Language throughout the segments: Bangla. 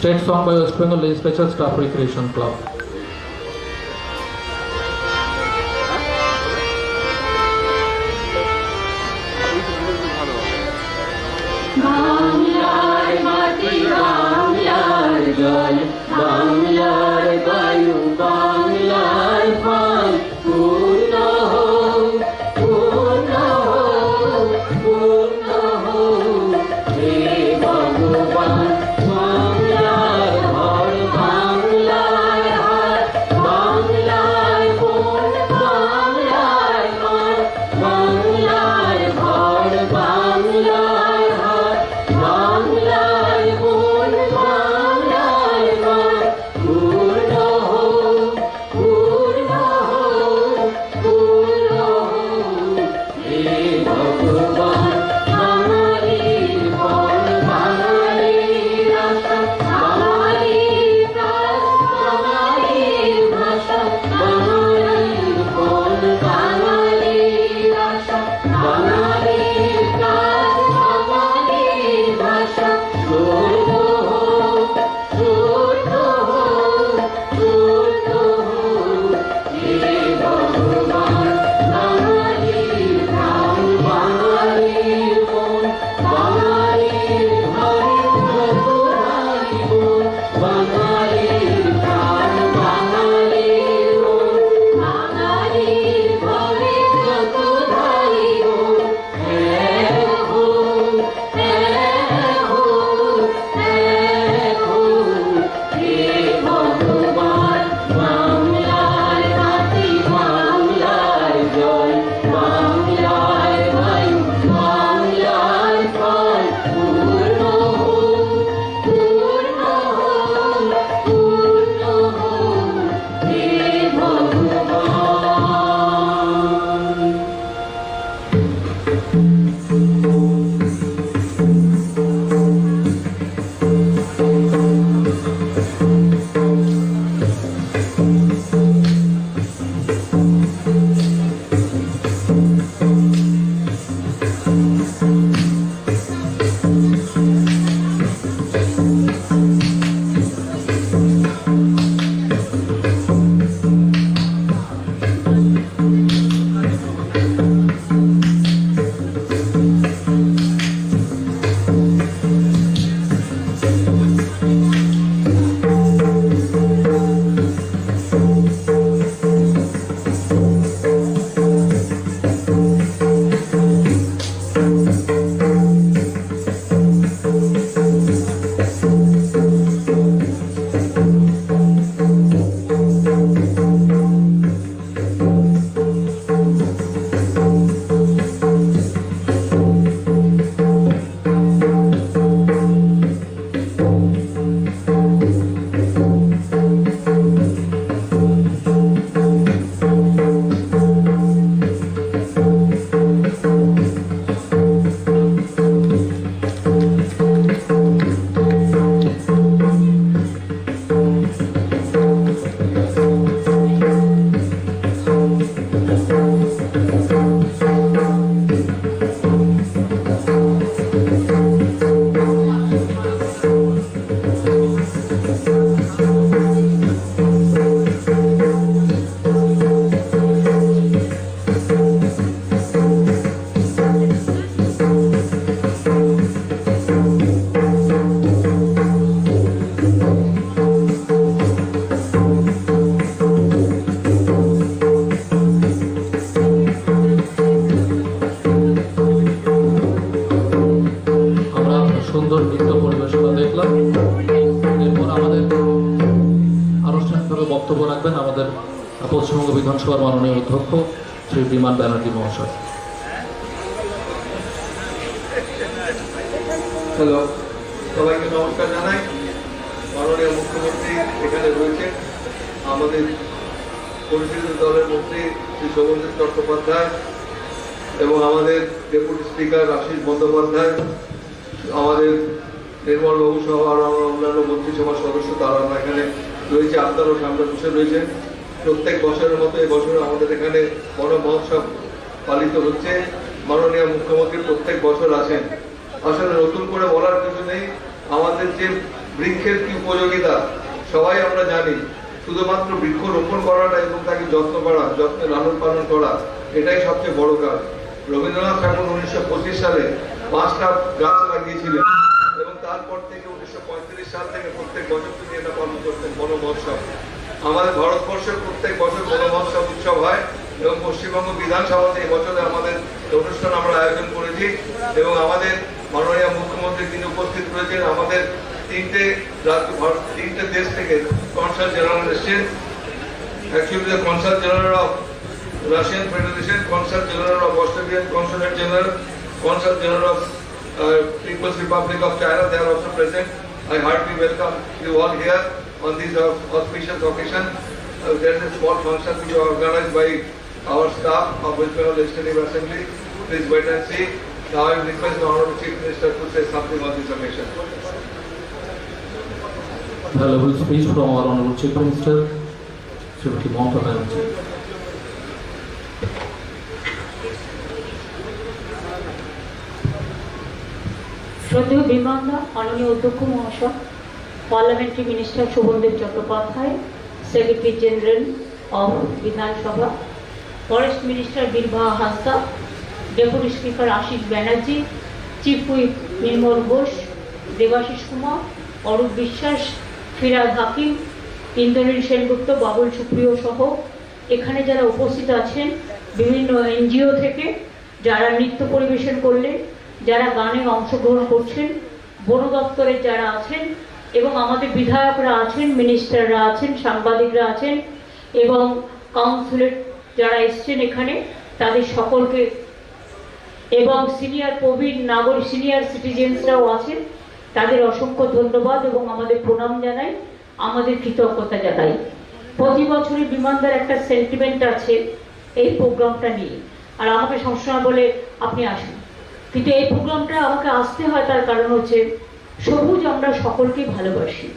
State song by West Bengal Legislature Staff Recreation Club. এবং আমাদের ডেপুটি স্পিকার আশিস বন্দ্যোপাধ্যায়, আমাদের নির্মল বাবু সহ আরও অন্যান্য মন্ত্রিসভার সদস্য, তারা আমরা এখানে রয়েছে আপনারও সামনে বসে রয়েছেন প্রত্যেক বছরের মতো এই বছর আমাদের এখানে বড় মহোৎসব পালিত হচ্ছে। মাননীয় মুখ্যমন্ত্রী প্রত্যেক বছর আসেন। আসলে নতুন করে বলার কিছু নেই, আমাদের যে বৃক্ষের কি উপযোগিতা, সবাই আমরা জানি। শুধুমাত্র বৃক্ষ রোপণ করাটা এবং তাকে যত্ন করা, যত্নে লালন পালন করা, এটাই সবচেয়ে বড় কাজ। রবীন্দ্রনাথ ঠাকুর উনিশশো পঁচিশ সালে পাঁচটা গাছ লাগিয়েছিলেন এবং তারপর থেকে উনিশশো পঁয়ত্রিশ সাল থেকে প্রত্যেক বছর তিনি এটা পালন করতেন বন মহোৎসব। আমাদের ভারতবর্ষের প্রত্যেক বছর বন মহোৎসব উৎসব হয় এবং পশ্চিমবঙ্গ বিধানসভাতে এই বছরে আমাদের অনুষ্ঠান আমরা আয়োজন করেছি এবং আমাদের মাননীয় মুখ্যমন্ত্রী তিনি উপস্থিত রয়েছেন। আমাদের তিনটে রাজ্য তিনটে দেশ থেকে কনসাল জেনারেল এসছেন। Actually the consul general of Russian Federation, Consul General of Australian Consulate General, Consul General of uh, People's Republic of China, they are also present. I heartily welcome you all here on this uh, auspicious occasion. Uh, There is a small function which is organized by our staff of Bengal Legislative Assembly. Please wait and see. Now I request the Honorable Chief Minister to say something on this occasion. Valuable speech from our Honorable Chief Minister, Srimati Mamata Banerjee. শ্রদ্ধেয় বিমানদা, মাননীয় অধ্যক্ষ মহাশয়, parliamentary minister Sobhandeb Chattopadhyay, secretary general of Bidhan Sabha, forest minister Birbaha Hansda deputy speaker Ashis Banerjee, chief whip Nirmal Ghosh, Debashis Kumar, Arup Biswas Firhad Hakim, Indranil Sengupta, Babul Supriyo সহ। এখানে যারা উপস্থিত আছেন, বিভিন্ন এনজিও থেকে, যারা নৃত্য পরিবেশন করলেন যারা গানে অংশগ্রহণ করছেন, বন দপ্তরের যারা আছেন এবং আমাদের বিধায়করা আছেন, মিনিস্টাররা আছেন, সাংবাদিকরা আছেন এবং কাউন্সিলের যারা এসছেন এখানে, তাদের সকলকে এবং সিনিয়র প্রবীণ নাগরিক, সিনিয়র সিটিজেন্সরাও আছেন, তাদের অসংখ্য ধন্যবাদ এবং আমাদের প্রণাম জানাই, আমাদের কৃতজ্ঞতা জানাই। প্রতি বছরই বিমানদার একটা সেন্টিমেন্ট আছে এই প্রোগ্রামটা নিয়ে। আর আমাকে সবসময় বলে, আপনি আসুন। কিন্তু এই প্রোগ্রামটা আমাকে আসতে হয় তার কারণ হচ্ছে সবুজ আমরা সকলকে ভালোবাসি।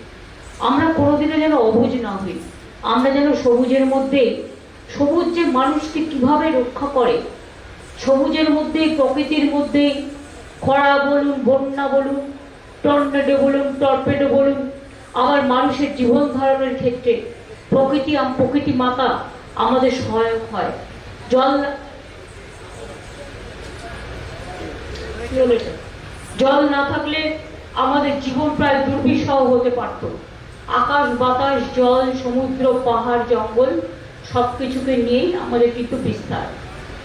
আমরা কোনোদিনও যেন অবুজ না হই। আমরা যেন সবুজের মধ্যে, সবুজ যে মানুষকে কীভাবে রক্ষা করে, সবুজের মধ্যে, প্রকৃতির মধ্যে খরা বলুন, বন্যা বলুন, টর্নেডো বলুন, টর্পেডো বলুন, আবার মানুষের জীবন ধারণের ক্ষেত্রে প্রকৃতি প্রকৃতি মাতা আমাদের সহায়ক হয়। জল কি হলো এটা? জল না থাকলে আমাদের জীবন প্রায় দুর্বিষহ হতে পারত। আকাশ, বাতাস, জল, সমুদ্র, পাহাড়, জঙ্গল সব কিছুকে নিয়েই আমাদের কিন্তু বিস্তার।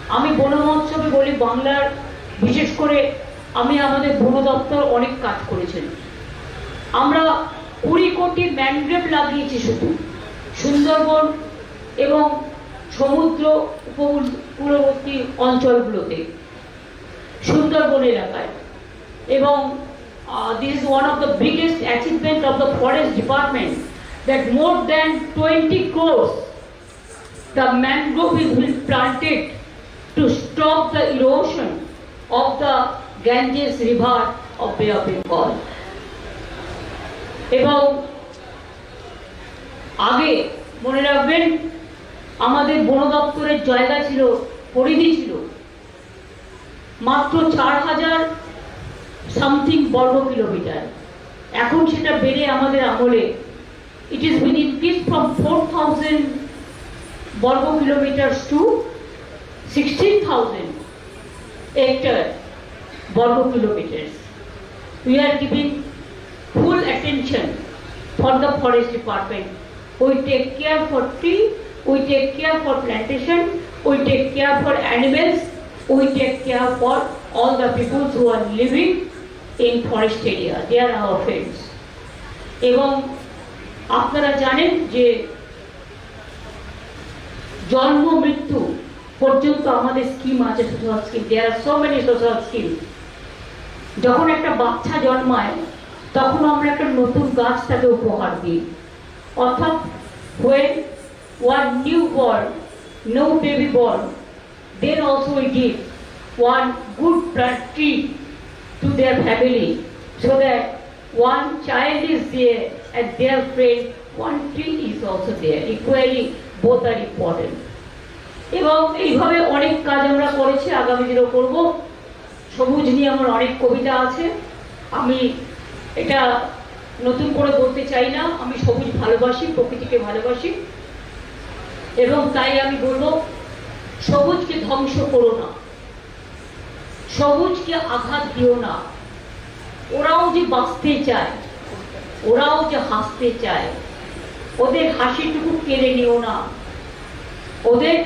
আমি বন মহোৎসবে বলি, বাংলার বিশেষ করে আমি আমাদের বন দপ্তর অনেক কাজ করেছেন। আমরা কুড়ি কোটি ম্যানগ্রেভ লাগিয়েছি শুধু। সুন্দরবন এবং সমুদ্র উপকূলবর্তী অঞ্চলগুলোতে। সুন্দরবন এলাকায় এবং this is one of the biggest achievement of the forest department that more than twenty crores the mangrove is been planted to stop the erosion of the Ganges river of Bay of Bengal. এবং, আগে মনে রাখবেন, আমাদের বন দপ্তরের জায়গা ছিল, পরিধি ছিল মাত্র চার হাজার সামথিং বর্গ কিলোমিটার এখন সেটা বেড়ে আমাদের আমলে it is been increase from four thousand বর্গ কিলোমিটার টু সিক্সটিন থাউজেন্ড একটার বর্গ kilometre we are giving full attention for the forest department we take care for tree we take care for plantation we take care for animals we take care for all the people who are living in forest area. They are our friends. এবং আপনারা জানেন যে জন্ম, মৃত্যু পর্যন্ত আমাদের স্কিম আছে social scheme there are so many social scheme যখন একটা বাচ্চা জন্মায়, তখন আমরা একটা নতুন গাছ তাকে উপহার দিই অর্থাৎ when one new born, no baby born then also we give one good plant tree to their family so that one child is there and their friend one tree is also there equally both are important এবং এইভাবে অনেক কাজ আমরা করেছি আগামী দিনেও করব সবুজ নিয়ে আমার অনেক কবিতা আছে আমি এটা নতুন করে বলতে চাই না আমি সবুজ ভালোবাসি প্রকৃতিকে ভালোবাসি এবং তাই আমি বলব সবুজকে ধ্বংস করো না। সবুজকে আঘাত দিও না। ওরাও যে বাঁচতে চায়, ওরাও যে হাসতে চায়, ওদের হাসিটুকু কেড়ে নিও না। ওদের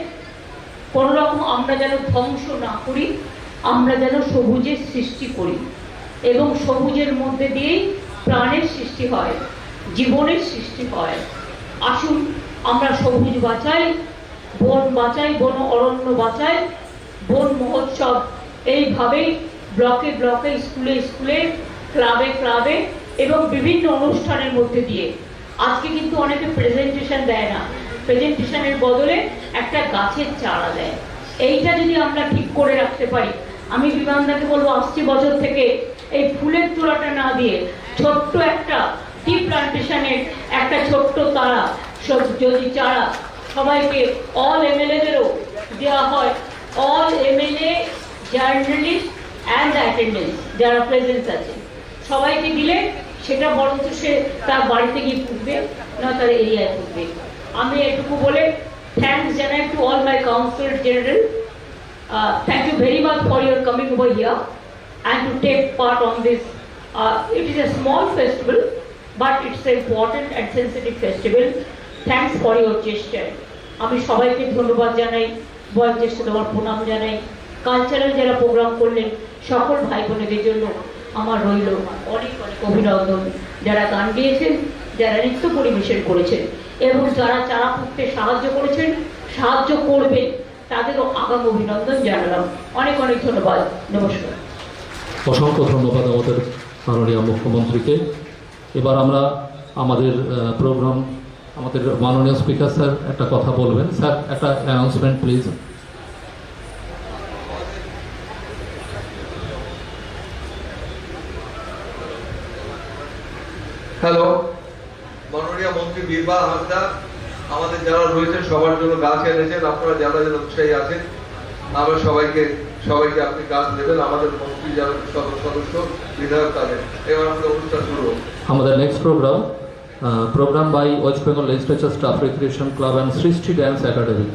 কোনো রকম আমরা যেন ধ্বংস না করি, আমরা যেন সবুজের সৃষ্টি করি এবং সবুজের মধ্যে দিয়েই প্রাণের সৃষ্টি হয়, জীবনের সৃষ্টি হয়। আসুন আমরা সবুজ বাঁচাই বন বাঁচাই, বন অরণ্য বাঁচাই, বন মহোৎসব। এইভাবেই ব্লকে ব্লকে, স্কুলে স্কুলে, ক্লাবে ক্লাবে এবং বিভিন্ন অনুষ্ঠানের মধ্যে দিয়ে। আজকে কিন্তু অনেকে প্রেজেন্টেশন দেয় না। প্রেজেন্টেশনের বদলে একটা গাছের চারা দেয়। এইটা যদি আমরা ঠিক করে রাখতে পারি, আমি বিমানদাকে বলব, আসছি বছর থেকে এই ফুলের তোড়াটা না দিয়ে ছোট্ট একটা টি প্লান্টেশনের একটা ছোট্ট তারা যদি চারা সবাইকে অল এমএলএদেরও দেওয়া হয় all MLA journalist and attendance যারা প্রেজেন্স আছে সবাইকে দিলে সেটা বরঞ্চ সে তার বাড়িতে গিয়ে ফুটবে না তার এরিয়ায় ফুটবে আমি এটুকু বলে থ্যাঙ্কস জানাই to all my councillor general Uh, thank you very much for your coming over here and to take part on this. Uh, it is a small festival, but it's an important and sensitive festival. Thanks for your gesture. আমি সবাইকে ধন্যবাদ জানাই বয়োজ্যেষ্ঠ তোমার প্রণাম জানাই। কালচারাল যারা প্রোগ্রাম করলেন, সকল ভাই বোনেদের জন্য আমার রইল অনেক অনেক অভিনন্দন। যারা গান গিয়েছেন, যারা নৃত্য পরিবেশন করেছেন, এবং যারা চারা পুঁততে সাহায্য করেছেন, সাহায্য করবেন, তাদেরও আগাম অভিনন্দন জানালাম। অনেক অনেক ধন্যবাদ। নমস্কার। অসংখ্য ধন্যবাদ আমাদের মাননীয় মুখ্যমন্ত্রীকে। এবার আমরা আমাদের প্রোগ্রাম আমাদের মাননীয় স্পিকার স্যার একটা কথা বলবেন। স্যার একটা অ্যানাউন্সমেন্ট প্লিজ হ্যালো মাননীয় মন্ত্রী বীরবা হাসদা আমাদের যারা রয়েছেন সবার জন্য গাছ এনেছেন আপনারা যারা যারা উৎসাহী আছেন আমরা সবাইকে সবাইকে আপনি গাছ দেবেন। আমাদের মন্ত্রী যারা সদস্য বিধায়ক তাদের। এবার আমাদের অনুষ্ঠান শুরু আমাদের next program program by West Bengal legislature staff recreation club and Srishti dance academy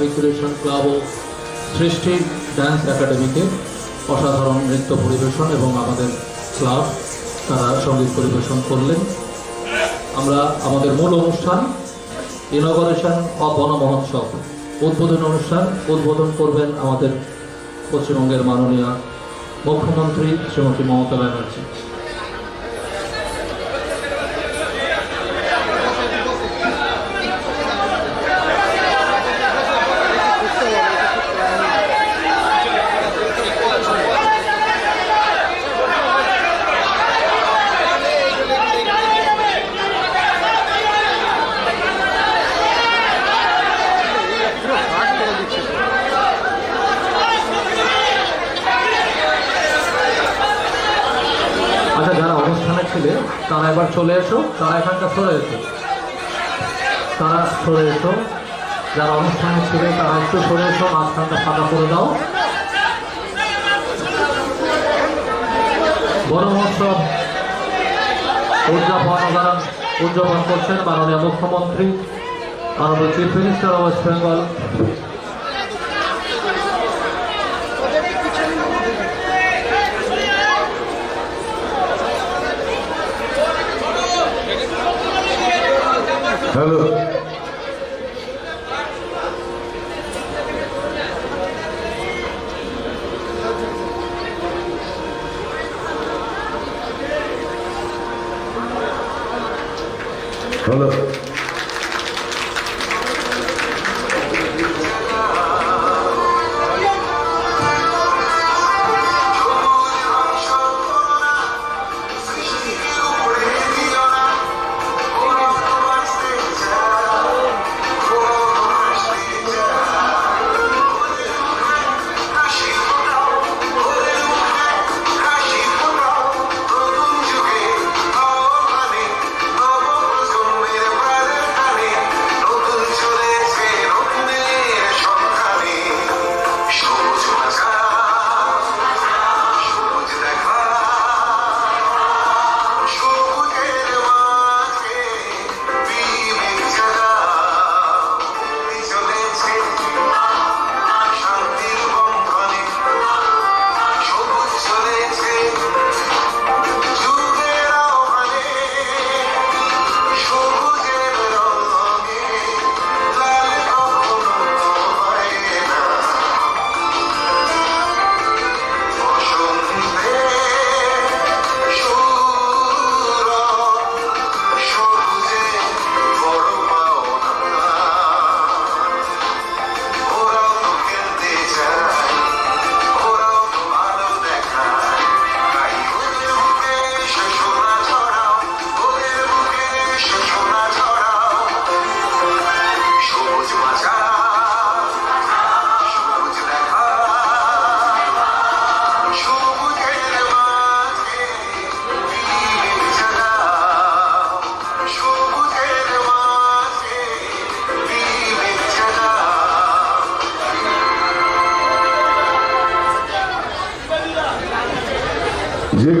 Recreation club O Srishti dance একাডেমিতে অসাধারণ নৃত্য পরিবেশন এবং আমাদের ক্লাব তারা সংগীত পরিবেশন করলেন। আমরা আমাদের মূল অনুষ্ঠান ইনগরেশন অফ বন মহোৎসব উদ্বোধন অনুষ্ঠান উদ্বোধন করবেন আমাদের পশ্চিমবঙ্গের মাননীয় মুখ্যমন্ত্রী শ্রীমতী মমতা ব্যানার্জি আচ্ছা যারা অনুষ্ঠানে ছিলে তারা চলে এসো, তারা এখানটা সরে এসো। তারা সরে এসো, যারা অনুষ্ঠানে ছিলে তারা একটু সরে এসো, মাঝখানটা ফাঁকা করে দাও। বড় উদযাপন, উদাহরণ, উদযাপন করছেন মাননীয় মুখ্যমন্ত্রী, মাননীয় chief minister of West Bengal hello hello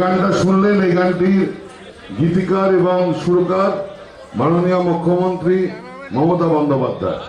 গানটা শুনলেন এই গানটির গীতিকার এবং সুরকার মাননীয় মুখ্যমন্ত্রী মমতা বন্দ্যোপাধ্যায়।